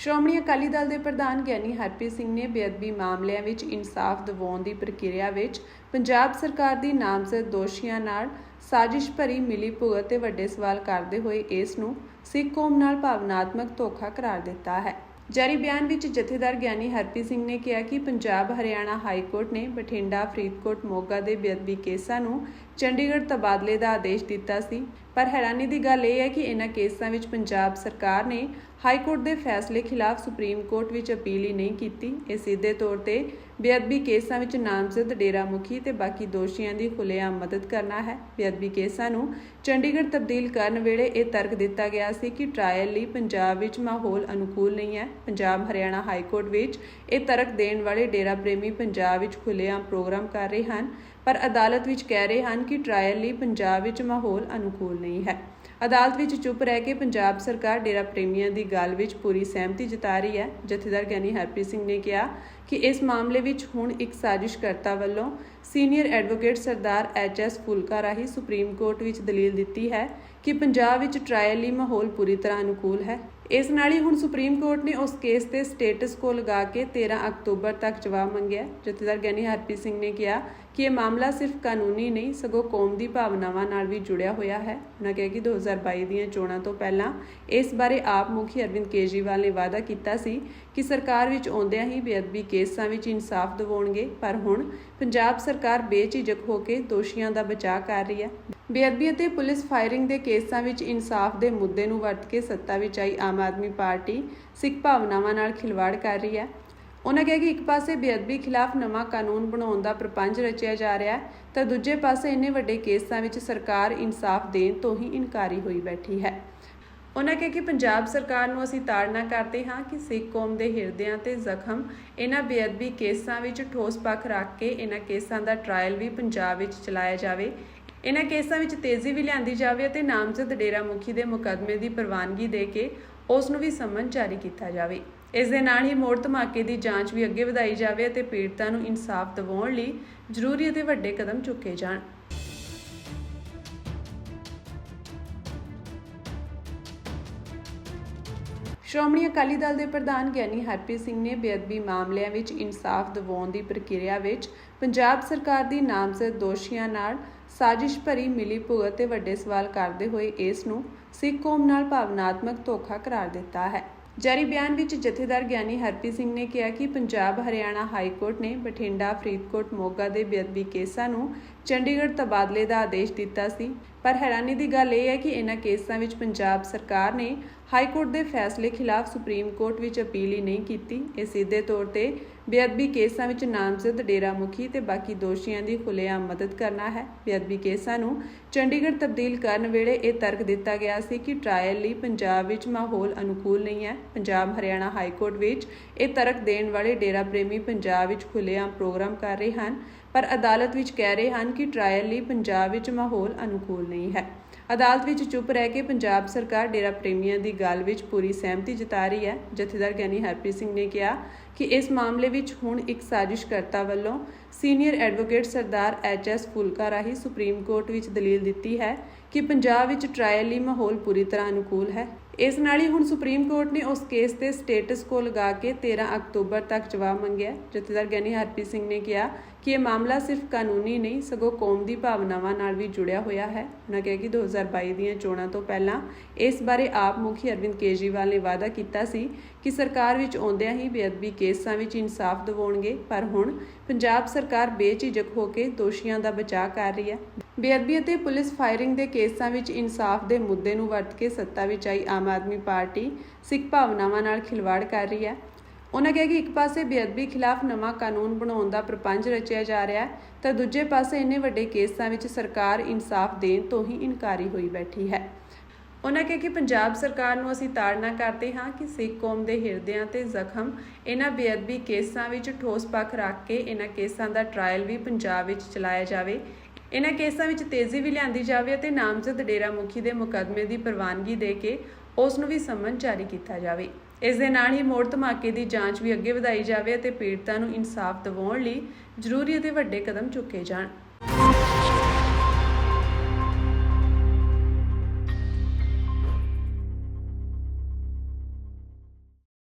ਸ਼੍ਰੋਮਣੀ ਅਕਾਲੀ ਦਲ ਦੇ ਪ੍ਰਧਾਨ ਗਿਆਨੀ ਹਰਪ੍ਰੀਤ ਸਿੰਘ ਨੇ ਬੇਅਦਬੀ ਮਾਮਲਿਆਂ ਵਿੱਚ ਇਨਸਾਫ ਦਿਵਾਉਣ ਦੀ ਪ੍ਰਕਿਰਿਆ ਵਿੱਚ ਪੰਜਾਬ ਸਰਕਾਰ ਦੀ ਨਾਮਜ਼ਦ ਦੋਸ਼ੀਆਂ ਨਾਲ ਸਾਜ਼ਿਸ਼ ਭਰੀ ਮਿਲੀ ਭੁਗਤ ਤੇ ਵੱਡੇ ਸਵਾਲ ਕਰਦੇ ਹੋਏ ਇਸ ਨੂੰ ਸਿੱਖ ਕੌਮ ਨਾਲ ਭਾਵਨਾਤਮਕ ਧੋਖਾ ਕਰਾਰ ਦਿੱਤਾ ਹੈ। ਜਾਰੀ ਬਿਆਨ ਵਿੱਚ ਜਥੇਦਾਰ ਗਿਆਨੀ ਹਰਪ੍ਰੀਤ ਸਿੰਘ ਨੇ ਕਿਹਾ ਕਿ ਪੰਜਾਬ ਹਰਿਆਣਾ ਹਾਈ ਕੋਰਟ ਨੇ ਬਠਿੰਡਾ ਫਰੀਦਕੋਟ ਮੋਗਾ ਦੇ ਬੇਅਦਬੀ ਕੇਸਾਂ ਨੂੰ ਚੰਡੀਗੜ੍ਹ ਤਬਾਦਲੇ ਦਾ ਆਦੇਸ਼ ਦਿੱਤਾ ਸੀ। ਪਰ ਹੈਰਾਨੀ ਦੀ ਗੱਲ ਇਹ ਹੈ ਕਿ ਇਹਨਾਂ ਕੇਸਾਂ ਵਿੱਚ ਪੰਜਾਬ ਸਰਕਾਰ ਨੇ ਹਾਈ ਕੋਰਟ ਦੇ ਫੈਸਲੇ ਖਿਲਾਫ ਸੁਪਰੀਮ ਕੋਰਟ ਵਿੱਚ ਅਪੀਲ ਹੀ ਨਹੀਂ ਕੀਤੀ। ਇਹ ਸਿੱਧੇ ਤੌਰ ਤੇ ਬੇਅਦਬੀ ਕੇਸਾਂ ਵਿੱਚ ਨਾਮਜ਼ਦ ਡੇਰਾ ਮੁਖੀ ਤੇ ਬਾਕੀ ਦੋਸ਼ੀਆਂ ਦੀ ਖੁੱਲ੍ਹੇਆਮ ਮਦਦ ਕਰਨਾ ਹੈ। ਬੇਅਦਬੀ ਕੇਸਾਂ ਨੂੰ ਚੰਡੀਗੜ੍ਹ ਤਬਦੀਲ ਕਰਨ ਵੇਲੇ ਇਹ ਤਰਕ ਦਿੱਤਾ ਗਿਆ ਸੀ ਕਿ ਟ੍ਰਾਇਲ ਲਈ ਪੰਜਾਬ ਵਿੱਚ ਮਾਹੌਲ ਅਨੁਕੂਲ ਨਹੀਂ ਹੈ। ਪੰਜਾਬ ਹਰਿਆਣਾ ਹਾਈ ਕੋਰਟ ਵਿੱਚ ਇਹ ਤਰਕ ਦੇਣ ਵਾਲੇ ਡੇਰਾ ਪ੍ਰੇਮੀ ਪੰਜਾਬ ਵਿੱਚ ਖੁੱਲ੍ਹੇਆਮ ਪ੍ਰੋਗਰਾਮ ਕਰ ਰਹੇ ਹਨ, ਪਰ ਅਦਾਲਤ ਵਿੱਚ ਕਹਿ ਰਹੇ ਹਨ ਕਿ ਟ੍ਰਾਇਲ ਲਈ ਪੰਜਾਬ ਵਿੱਚ ਮਾਹੌਲ ਅਨੁਕੂਲ ਨਹੀਂ ਹੈ। ਅਦਾਲਤ ਵਿੱਚ ਚੁੱਪ ਰਹਿ ਕੇ ਪੰਜਾਬ ਸਰਕਾਰ ਡੇਰਾ ਪ੍ਰੇਮੀਆਂ ਦੀ ਗੱਲ ਵਿੱਚ ਪੂਰੀ ਸਹਿਮਤੀ ਜਤਾ ਰਹੀ ਹੈ। ਜਥੇਦਾਰ ਗਿਆਨੀ ਹਰਪ੍ਰੀਤ ਸਿੰਘ ਨੇ ਕਿਹਾ ਕਿ ਇਸ ਮਾਮਲੇ ਵਿੱਚ ਹੁਣ ਇੱਕ ਸਾਜ਼ਿਸ਼ਕਰਤਾ ਵੱਲੋਂ senior advocate Sardar H S Phoolka ਰਾਹੀਂ ਸੁਪਰੀਮ ਕੋਰਟ ਵਿੱਚ ਦਲੀਲ ਦਿੱਤੀ ਹੈ ਕਿ ਪੰਜਾਬ ਵਿੱਚ ਟ੍ਰਾਇਲ ਲਈ ਮਾਹੌਲ ਪੂਰੀ ਤਰ੍ਹਾਂ ਅਨੁਕੂਲ ਹੈ। ਇਸ ਨਾਲ ਹੀ ਹੁਣ ਸੁਪਰੀਮ ਕੋਰਟ ਨੇ ਉਸ ਕੇਸ ਤੇ ਸਟੇਟਸ ਕੋ ਲਗਾ ਕੇ 13 ਅਕਤੂਬਰ ਤੱਕ ਜਵਾਬ ਮੰਗਿਆ। ਜਥੇਦਾਰ ਗਿਆਨੀ ਹਰਪ੍ਰੀਤ ਸਿੰਘ ਨੇ ਕਿਹਾ ਕਿ ਇਹ ਮਾਮਲਾ ਸਿਰਫ ਕਾਨੂੰਨੀ ਨਹੀਂ, ਸਗੋਂ ਕੌਮ ਦੀ ਭਾਵਨਾਵਾਂ ਨਾਲ ਵੀ ਜੁੜਿਆ ਹੋਇਆ ਹੈ। ਉਹਨਾਂ ਕਿਹਾ ਕਿ 2022 ਦੀਆਂ ਚੋਣਾਂ ਤੋਂ ਪਹਿਲਾਂ ਇਸ ਬਾਰੇ ਆਪ ਮੁਖੀ ਅਰਵਿੰਦ ਕੇਜਰੀਵਾਲ ਨੇ ਵਾਅਦਾ ਕੀਤਾ ਸੀ ਕਿ ਸਰਕਾਰ ਵਿੱਚ ਆਉਂਦਿਆਂ ਹੀ ਬੇਅਦਬੀ ਕੇਸਾਂ ਵਿੱਚ ਇਨਸਾਫ ਦਿਵਾਉਣਗੇ, ਪਰ ਹੁਣ ਪੰਜਾਬ ਸਰਕਾਰ ਬੇਝਿਜਕ ਹੋ ਕੇ ਦੋਸ਼ੀਆਂ ਦਾ ਬਚਾਅ ਕਰ ਰਹੀ ਹੈ। ਬੇਅਦਬੀ ਅਤੇ ਪੁਲਿਸ ਫਾਇਰਿੰਗ ਦੇ ਕੇਸਾਂ ਵਿੱਚ ਇਨਸਾਫ ਦੇ ਮੁੱਦੇ ਨੂੰ ਵਰਤ ਕੇ ਸੱਤਾ ਵਿੱਚ ਆਈ ਆਮ ਆਦਮੀ ਪਾਰਟੀ, ਸਿੱਖ ਭਾਵਨਾਵਾਂ ਨਾਲ ਖਿਲਵਾੜ ਕਰ ਰਹੀ ਹੈ। ਉਹਨਾਂ ਕਿਹਾ ਕਿ ਇੱਕ ਪਾਸੇ ਬੇਅਦਬੀ ਖਿਲਾਫ ਨਵਾਂ ਕਾਨੂੰਨ ਬਣਾਉਣ ਦਾ ਪ੍ਰਪੰਚ ਰਚਿਆ ਜਾ ਰਿਹਾ ਹੈ, ਤਾਂ ਦੂਜੇ ਪਾਸੇ ਇੰਨੇ ਵੱਡੇ ਕੇਸਾਂ ਵਿੱਚ ਸਰਕਾਰ ਇਨਸਾਫ ਦੇਣ ਤੋਂ ਹੀ ਇਨਕਾਰੀ ਹੋਈ ਬੈਠੀ ਹੈ। ਉਹਨਾਂ ਕਿਹਾ ਕਿ ਪੰਜਾਬ ਸਰਕਾਰ ਨੂੰ ਅਸੀਂ ਤਾੜਨਾ ਕਰਦੇ ਹਾਂ ਕਿ ਸਿੱਖ ਕੌਮ ਦੇ ਹਿਰਦਿਆਂ ਤੇ ਜ਼ਖਮ ਇਹਨਾਂ ਬੇਅਦਬੀ ਕੇਸਾਂ ਵਿੱਚ ਠੋਸ ਪੱਖ ਰੱਖ ਕੇ ਇਹਨਾਂ ਕੇਸਾਂ ਦਾ ਟ੍ਰਾਇਲ ਵੀ ਪੰਜਾਬ ਵਿੱਚ ਚਲਾਇਆ ਜਾਵੇ। ਇਹਨਾਂ ਕੇਸਾਂ ਵਿੱਚ ਤੇਜ਼ੀ ਵੀ ਲਿਆਂਦੀ ਜਾਵੇ ਅਤੇ ਨਾਮਜ਼ਦ ਡੇਰਾ ਮੁਖੀ ਦੇ ਮੁਕੱਦਮੇ ਦੀ ਪ੍ਰਵਾਨਗੀ ਦੇ ਕੇ ਉਸ ਨੂੰ ਵੀ ਸਮਨ ਜਾਰੀ ਕੀਤਾ ਜਾਵੇ। ਇਸ ਦੇ ਨਾਲ ਹੀ ਮੋੜ ਧਮਾਕੇ ਦੀ ਜਾਂਚ ਵੀ ਅੱਗੇ ਵਧਾਈ ਜਾਵੇ ਅਤੇ ਪੀੜਤਾਂ ਨੂੰ ਇਨਸਾਫ ਦਿਵਾਉਣ ਲਈ ਜ਼ਰੂਰੀ ਅਤੇ ਵੱਡੇ ਕਦਮ ਚੁੱਕੇ ਜਾਣ। ਸ਼੍ਰੋਮਣੀ ਅਕਾਲੀ ਦਲ ਦੇ ਪ੍ਰਧਾਨ ਗਿਆਨੀ ਹਰਪ੍ਰੀਤ ਸਿੰਘ ਨੇ ਬੇਅਦਬੀ ਮਾਮਲਿਆਂ ਵਿੱਚ ਇਨਸਾਫ ਦਿਵਾਉਣ ਦੀ ਪ੍ਰਕਿਰਿਆ ਵਿੱਚ ਪੰਜਾਬ ਸਰਕਾਰ ਦੀ ਨਾਮਜ਼ਦ ਦੋਸ਼ੀਆਂ ਨਾਲ ਸਾਜ਼ਿਸ਼ ਭਰੀ ਮਿਲੀ ਭੁਗਤ ਤੇ ਵੱਡੇ ਸਵਾਲ ਕਰਦੇ ਹੋਏ ਇਸ ਨੂੰ ਸਿੱਖ ਕੌਮ ਨਾਲ ਭਾਵਨਾਤਮਕ ਧੋਖਾ ਕਰਾਰ ਦਿੱਤਾ ਹੈ। ਜਾਰੀ ਬਿਆਨ ਵਿੱਚ ਜਥੇਦਾਰ ਗਿਆਨੀ ਹਰਪ੍ਰੀਤ ਸਿੰਘ ਨੇ ਕਿਹਾ ਕਿ ਪੰਜਾਬ, ਹਰਿਆਣਾ ਹਾਈ ਕੋਰਟ ਨੇ ਬਠਿੰਡਾ, ਫਰੀਦਕੋਟ, ਮੋਗਾ ਦੇ ਬੇਅਦਬੀ ਕੇਸਾਂ ਨੂੰ ਚੰਡੀਗੜ੍ਹ ਤਬਾਦਲੇ ਦਾ ਆਦੇਸ਼ ਦਿੱਤਾ ਸੀ, ਪਰ ਹੈਰਾਨੀ ਦੀ ਗੱਲ ਇਹ ਹੈ ਕਿ ਇਹਨਾਂ ਕੇਸਾਂ ਵਿੱਚ ਪੰਜਾਬ ਸਰਕਾਰ ਨੇ ਹਾਈ ਕੋਰਟ ਦੇ ਫੈਸਲੇ ਖਿਲਾਫ ਸੁਪਰੀਮ ਕੋਰਟ ਵਿੱਚ ਅਪੀਲ ਹੀ ਨਹੀਂ ਕੀਤੀ। ਇਹ ਸਿੱਧੇ ਤੌਰ ਤੇ ਬੇਅਦਬੀ ਕੇਸਾਂ ਵਿੱਚ ਨਾਮਜ਼ਦ ਡੇਰਾ ਮੁਖੀ ਤੇ ਬਾਕੀ ਦੋਸ਼ੀਆਂ ਦੀ ਖੁੱਲ੍ਹੇਆਮ ਮਦਦ ਕਰਨਾ ਹੈ। ਬੇਅਦਬੀ ਕੇਸਾਂ ਨੂੰ ਚੰਡੀਗੜ੍ਹ ਤਬਦੀਲ ਕਰਨ ਵੇਲੇ ਇਹ ਤਰਕ ਦਿੱਤਾ ਗਿਆ ਸੀ ਕਿ ਟ੍ਰਾਇਲ ਲਈ ਪੰਜਾਬ ਵਿੱਚ ਮਾਹੌਲ ਅਨੁਕੂਲ ਨਹੀਂ ਹੈ। ਪੰਜਾਬ ਹਰਿਆਣਾ ਹਾਈ ਕੋਰਟ ਵਿੱਚ ਇਹ ਤਰਕ ਦੇਣ ਵਾਲੇ ਡੇਰਾ ਪ੍ਰੇਮੀ ਪੰਜਾਬ ਵਿੱਚ ਖੁੱਲ੍ਹੇਆਮ ਪ੍ਰੋਗਰਾਮ ਕਰ ਰਹੇ ਹਨ। ਪਰ ਅਦਾਲਤ ਵਿੱਚ ਕਹਿ ਰਹੇ ਹਨ ਕਿ ਟ੍ਰਾਇਲ ਲਈ ਪੰਜਾਬ ਵਿੱਚ ਮਾਹੌਲ ਅਨੁਕੂਲ ਨਹੀਂ ਹੈ। ਅਦਾਲਤ ਵਿੱਚ ਚੁੱਪ ਰਹਿ ਕੇ ਪੰਜਾਬ ਸਰਕਾਰ ਡੇਰਾ ਪ੍ਰੇਮੀਆਂ ਦੀ ਗੱਲ ਵਿੱਚ ਪੂਰੀ ਸਹਿਮਤੀ ਜਤਾ ਰਹੀ ਹੈ। ਜਥੇਦਾਰ ਗਿਆਨੀ ਹਰਪ੍ਰੀਤ ਸਿੰਘ ਨੇ ਕਿਹਾ ਕਿ ਇਸ ਮਾਮਲੇ ਵਿੱਚ ਹੁਣ ਇੱਕ ਸਾਜ਼ਿਸ਼ਕਰਤਾ ਵੱਲੋਂ senior advocate Sardar H S Phoolka ਰਾਹੀਂ ਸੁਪਰੀਮ ਕੋਰਟ ਵਿੱਚ ਦਲੀਲ ਦਿੱਤੀ ਹੈ ਕਿ ਪੰਜਾਬ ਵਿੱਚ ਟ੍ਰਾਇਲ ਲਈ ਮਾਹੌਲ ਪੂਰੀ ਤਰ੍ਹਾਂ ਅਨੁਕੂਲ ਹੈ। ਇਸ ਨਾਲ ਹੀ ਹੁਣ ਸੁਪਰੀਮ ਕੋਰਟ ਨੇ ਉਸ ਕੇਸ ਤੇ ਸਟੇਟਸ ਕੋ ਲਗਾ ਕੇ 13 ਅਕਤੂਬਰ ਤੱਕ ਜਵਾਬ ਮੰਗਿਆ। ਜਥੇਦਾਰ ਗਿਆਨੀ ਹਰਪ੍ਰੀਤ ਸਿੰਘ ਨੇ ਕਿਹਾ ਕਿ ਇਹ ਮਾਮਲਾ ਸਿਰਫ ਕਾਨੂੰਨੀ ਨਹੀਂ, ਸਗੋਂ ਕੌਮ ਦੀ ਭਾਵਨਾਵਾਂ ਨਾਲ ਵੀ ਜੁੜਿਆ ਹੋਇਆ ਹੈ। ਉਹਨਾਂ ਕਿਹਾ ਕਿ 2022 ਦੀਆਂ ਚੋਣਾਂ ਤੋਂ ਪਹਿਲਾਂ ਇਸ ਬਾਰੇ ਆਪ ਮੁਖੀ ਅਰਵਿੰਦ ਕੇਜਰੀਵਾਲ ਨੇ ਵਾਅਦਾ ਕੀਤਾ ਸੀ ਕਿ ਸਰਕਾਰ ਵਿੱਚ ਆਉਂਦਿਆਂ ਹੀ ਬੇਅਦਬੀ ਕੇਸਾਂ ਵਿੱਚ ਇਨਸਾਫ ਦਿਵਾਉਣਗੇ, ਪਰ ਹੁਣ ਪੰਜਾਬ ਸਰਕਾਰ ਬੇਝਿਜਕ ਹੋ ਕੇ ਦੋਸ਼ੀਆਂ ਦਾ ਬਚਾਅ ਕਰ ਰਹੀ ਹੈ। ਬੇਅਦਬੀ ਅਤੇ ਪੁਲਿਸ ਫਾਇਰਿੰਗ ਦੇ ਕੇਸਾਂ ਵਿੱਚ ਇਨਸਾਫ ਦੇ ਮੁੱਦੇ ਨੂੰ ਵਰਤ ਕੇ ਸੱਤਾ ਵਿੱਚ ਆਈ ਆਮ ਆਦਮੀ ਪਾਰਟੀ, ਸਿੱਖ ਭਾਵਨਾਵਾਂ ਨਾਲ ਖਿਲਵਾੜ ਕਰ ਰਹੀ ਹੈ। ਉਹਨਾਂ ਕਿਹਾ ਕਿ ਇੱਕ ਪਾਸੇ ਬੇਅਦਬੀ ਖਿਲਾਫ ਨਵਾਂ ਕਾਨੂੰਨ ਬਣਾਉਣ ਦਾ ਪ੍ਰਪੰਚ ਰਚਿਆ ਜਾ ਰਿਹਾ ਹੈ, ਤਾਂ ਦੂਜੇ ਪਾਸੇ ਇੰਨੇ ਵੱਡੇ ਕੇਸਾਂ ਵਿੱਚ ਸਰਕਾਰ ਇਨਸਾਫ ਦੇਣ ਤੋਂ ਹੀ ਇਨਕਾਰੀ ਹੋਈ ਬੈਠੀ ਹੈ। ਉਹਨਾਂ ਕਿਹਾ ਕਿ ਪੰਜਾਬ ਸਰਕਾਰ ਨੂੰ ਅਸੀਂ ਤਾੜਨਾ ਕਰਦੇ ਹਾਂ ਕਿ ਸਿੱਖ ਕੌਮ ਦੇ ਹਿਰਦਿਆਂ ਤੇ ਜ਼ਖਮ ਇਹਨਾਂ ਬੇਅਦਬੀ ਕੇਸਾਂ ਵਿੱਚ ਠੋਸ ਪੱਖ ਰੱਖ ਕੇ ਇਹਨਾਂ ਕੇਸਾਂ ਦਾ ਟ੍ਰਾਇਲ ਵੀ ਪੰਜਾਬ ਵਿੱਚ ਚਲਾਇਆ ਜਾਵੇ। ਇਹਨਾਂ ਕੇਸਾਂ ਵਿੱਚ ਤੇਜ਼ੀ ਵੀ ਲਿਆਂਦੀ ਜਾਵੇ ਅਤੇ ਨਾਮਜ਼ਦ ਡੇਰਾ ਮੁਖੀ ਦੇ ਮੁਕੱਦਮੇ ਦੀ ਪ੍ਰਵਾਨਗੀ ਦੇ ਕੇ ਉਸ ਨੂੰ ਵੀ ਸਮਨ ਜਾਰੀ ਕੀਤਾ ਜਾਵੇ। ਇਸ ਦੇ ਨਾਲ ਹੀ ਮੋੜ ਧਮਾਕੇ ਦੀ ਜਾਂਚ ਵੀ ਅੱਗੇ ਵਧਾਈ ਜਾਵੇ ਅਤੇ ਪੀੜਤਾਂ ਨੂੰ ਇਨਸਾਫ ਦਿਵਾਉਣ ਲਈ ਜ਼ਰੂਰੀ ਅਤੇ ਵੱਡੇ ਕਦਮ ਚੁੱਕੇ ਜਾਣ।